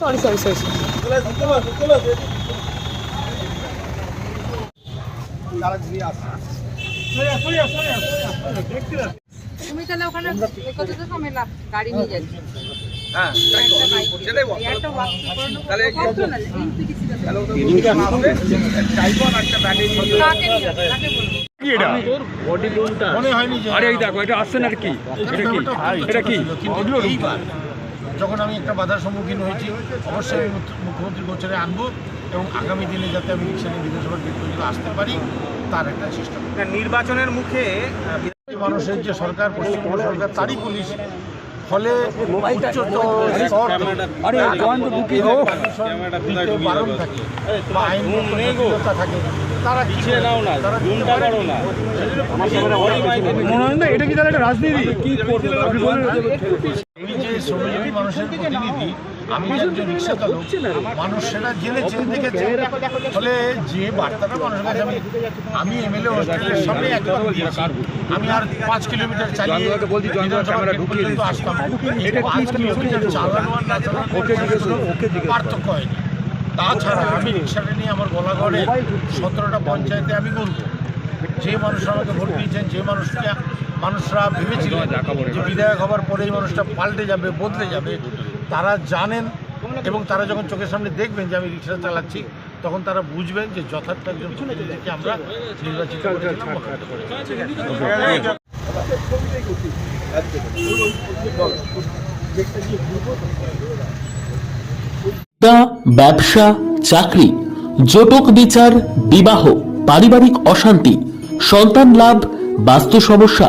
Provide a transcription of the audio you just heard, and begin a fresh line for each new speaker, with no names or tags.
Sorry sorry sorry
তুমি তাহলে ওখানে কত সময় লাভ? গাড়ি নিয়ে যাচ্ছি।
হ্যাঁ
মনে
আরে দেখো এটা আসছে না কি? এটা কি? এটা কি?
যখন আমি একটা বাধার সম্মুখীন হয়েছি অবশ্যই আমি মুখ্য- মুখ্যমন্ত্রী গোচরে আনব এবং আগামী দিনে যাতে আমি রিক্সা নিয়ে বিধানসভার গেট পর্যন্ত আসতে পারি তার একটা চেষ্টা
নির্বাচনের মুখে
মানুষের যে সরকার পশ্চিমবঙ্গ সরকার তারই পুলিশ। ফলে থেকে। বারণ বা তারা না।
মনে হয় না। এটা কি তাহলে একটা রাজনীতি? কি করবে?
শ্রমজীবী মানুষের প্রতিনিধি আমি একজন রিক্সা চালক মানুষ সেটা জেনেছে দেখেছে। ফলে যে বার্তাটা মানুষের কাছে আমি আমি এমএলএ হোস্টেলের সামনে একবার দিয়েছি। আমি আর পাঁচ কিলোমিটার চালিয়ে পর্যন্ত আসতাম। পাঁচ কিলোমিটার চালানো আর না চালানো। পার্থক্য হয়নি। তাছাড়া আমি রিক্সাটা নিয়ে আমার গলাঘরে সতেরোটা পঞ্চায়েতে আমি বলব যে মানুষরা আমাকে ভোট দিয়েছেন যে মানুষকে মানুষরা ভেবেছিলেন যে বিধায়ক হবার পরেই মানুষটা পাল্টে যাবে বদলে যাবে। তারা জানেন এবং তারা যখন চোখের সামনে দেখবেন যে আমি রিক্সা চালাচ্ছি তখন তারা বুঝবেন যে যথার্থ একজন প্রতিনিধিকে আমরা নির্বাচিত
ব্যবসা চাকরি জটক বিচার বিবাহ পারিবারিক অশান্তি সন্তান লাভ বাস্তু সমস্যা